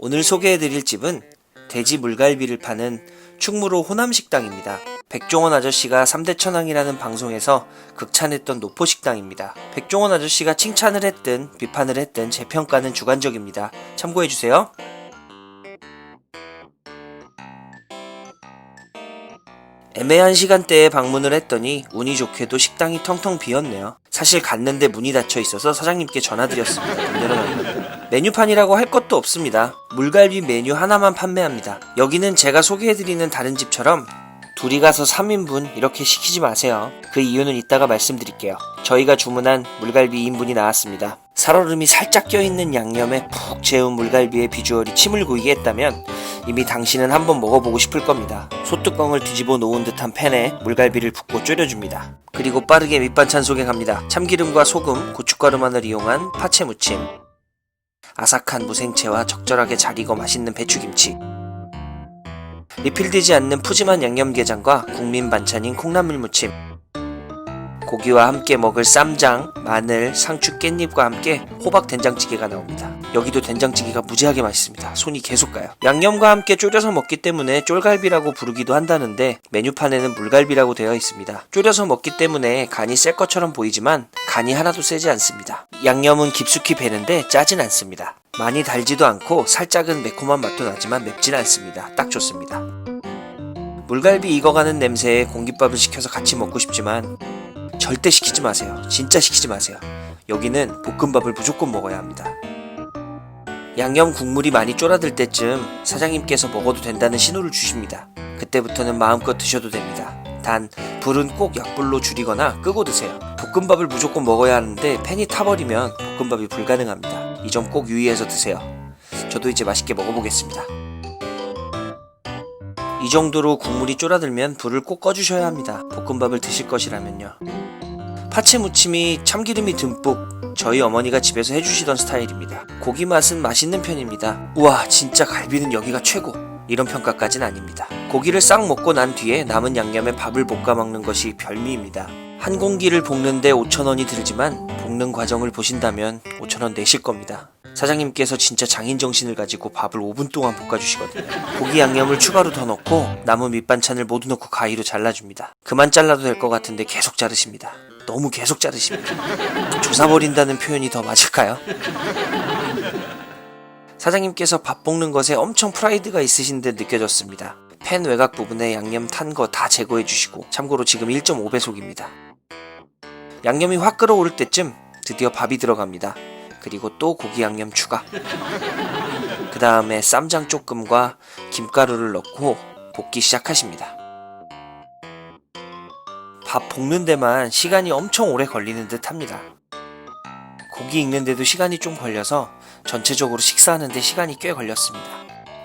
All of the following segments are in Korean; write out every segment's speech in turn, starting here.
오늘 소개해드릴 집은 돼지 물갈비를 파는 충무로 호남식당입니다. 백종원 아저씨가 3대 천왕이라는 방송에서 극찬했던 노포식당입니다. 백종원 아저씨가 칭찬을 했든 비판을 했든 제 평가는 주관적입니다. 참고해주세요. 애매한 시간대에 방문을 했더니 운이 좋게도 식당이 텅텅 비었네요. 사실 갔는데 문이 닫혀 있어서 사장님께 전화드렸습니다. 문 열어달라고. 메뉴판이라고 할 것도 없습니다. 물갈비 메뉴 하나만 판매합니다. 여기는 제가 소개해드리는 다른 집처럼 둘이 가서 3인분 이렇게 시키지 마세요. 그 이유는 이따가 말씀드릴게요. 저희가 주문한 물갈비 2인분이 나왔습니다. 살얼음이 살짝 껴있는 양념에 푹 재운 물갈비의 비주얼이 침을 고이게 했다면 이미 당신은 한번 먹어보고 싶을 겁니다. 소뚜껑을 뒤집어 놓은 듯한 팬에 물갈비를 붓고 졸여줍니다. 그리고 빠르게 밑반찬 소개 갑니다. 참기름과 소금, 고춧가루만을 이용한 파채 무침, 아삭한 무생채와 적절하게 잘 익어 맛있는 배추김치, 리필되지 않는 푸짐한 양념게장과 국민 반찬인 콩나물 무침, 고기와 함께 먹을 쌈장, 마늘, 상추 깻잎과 함께 호박 된장찌개가 나옵니다. 여기도 된장찌개가 무지하게 맛있습니다. 손이 계속 가요. 양념과 함께 졸여서 먹기 때문에 쫄갈비라고 부르기도 한다는데 메뉴판에는 물갈비라고 되어 있습니다. 졸여서 먹기 때문에 간이 셀 것처럼 보이지만 간이 하나도 세지 않습니다. 양념은 깊숙이 배는데 짜진 않습니다. 많이 달지도 않고 살짝은 매콤한 맛도 나지만 맵진 않습니다. 딱 좋습니다. 물갈비 익어가는 냄새에 공깃밥을 시켜서 같이 먹고 싶지만 절대 시키지 마세요. 진짜 시키지 마세요. 여기는 볶음밥을 무조건 먹어야 합니다. 양념 국물이 많이 쫄아들 때쯤 사장님께서 먹어도 된다는 신호를 주십니다. 그때부터는 마음껏 드셔도 됩니다. 단 불은 꼭 약불로 줄이거나 끄고 드세요. 볶음밥을 무조건 먹어야 하는데 팬이 타버리면 볶음밥이 불가능합니다. 이 점 꼭 유의해서 드세요. 저도 이제 맛있게 먹어보겠습니다. 이 정도로 국물이 쫄아들면 불을 꼭 꺼주셔야 합니다. 볶음밥을 드실 것이라면요. 파채 무침이 참기름이 듬뿍 저희 어머니가 집에서 해주시던 스타일입니다. 고기 맛은 맛있는 편입니다. 우와 진짜 갈비는 여기가 최고 이런 평가까진 아닙니다. 고기를 싹 먹고 난 뒤에 남은 양념에 밥을 볶아 먹는 것이 별미입니다. 한 공기를 볶는데 5천원이 들지만 볶는 과정을 보신다면 5천원 내실 겁니다. 사장님께서 진짜 장인 정신을 가지고 밥을 5분 동안 볶아주시거든요. 고기 양념을 추가로 더 넣고 남은 밑반찬을 모두 넣고 가위로 잘라줍니다. 그만 잘라도 될 것 같은데 계속 자르십니다. 너무 계속 자르십니다. 조사버린다는 표현이 더 맞을까요? 사장님께서 밥 볶는 것에 엄청 프라이드가 있으신 듯 느껴졌습니다. 팬 외곽 부분에 양념 탄 거 다 제거해 주시고 참고로 지금 1.5배속입니다. 양념이 확 끓어오를 때쯤 드디어 밥이 들어갑니다. 그리고 또 고기 양념 추가. 그 다음에 쌈장 조금과 김가루를 넣고 볶기 시작하십니다. 밥 볶는 데만 시간이 엄청 오래 걸리는 듯 합니다. 고기 익는데도 시간이 좀 걸려서 전체적으로 식사하는데 시간이 꽤 걸렸습니다.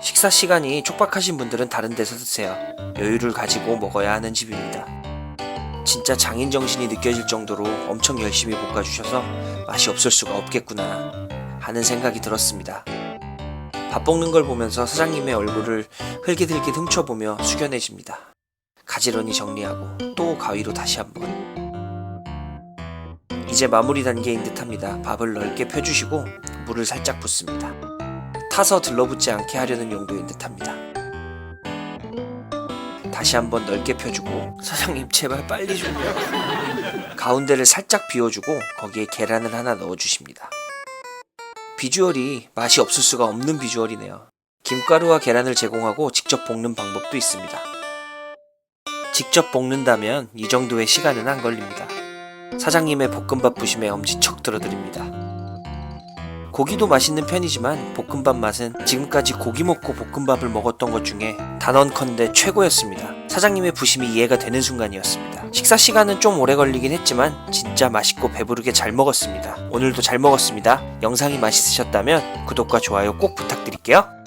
식사 시간이 촉박하신 분들은 다른 데서 드세요. 여유를 가지고 먹어야 하는 집입니다. 진짜 장인 정신이 느껴질 정도로 엄청 열심히 볶아주셔서 맛이 없을 수가 없겠구나 하는 생각이 들었습니다. 밥 볶는 걸 보면서 사장님의 얼굴을 흘깃흘깃 훔쳐보며 숙연해집니다. 가지런히 정리하고 또 가위로 다시 한번. 이제 마무리 단계인 듯합니다. 밥을 넓게 펴주시고 물을 살짝 붓습니다. 타서 들러붙지 않게 하려는 용도인 듯합니다. 다시 한번 넓게 펴주고 사장님 제발 빨리 좀요. 가운데를 살짝 비워주고 거기에 계란을 하나 넣어주십니다. 비주얼이 맛이 없을 수가 없는 비주얼이네요. 김가루와 계란을 제공하고 직접 볶는 방법도 있습니다. 직접 볶는다면 이 정도의 시간은 안 걸립니다. 사장님의 볶음밥 부심에 엄지척 들어드립니다. 고기도 맛있는 편이지만 볶음밥 맛은 지금까지 고기 먹고 볶음밥을 먹었던 것 중에 단언컨대 최고였습니다. 사장님의 부심이 이해가 되는 순간이었습니다. 식사 시간은 좀 오래 걸리긴 했지만 진짜 맛있고 배부르게 잘 먹었습니다. 오늘도 잘 먹었습니다. 영상이 맛있으셨다면 구독과 좋아요 꼭 부탁드릴게요.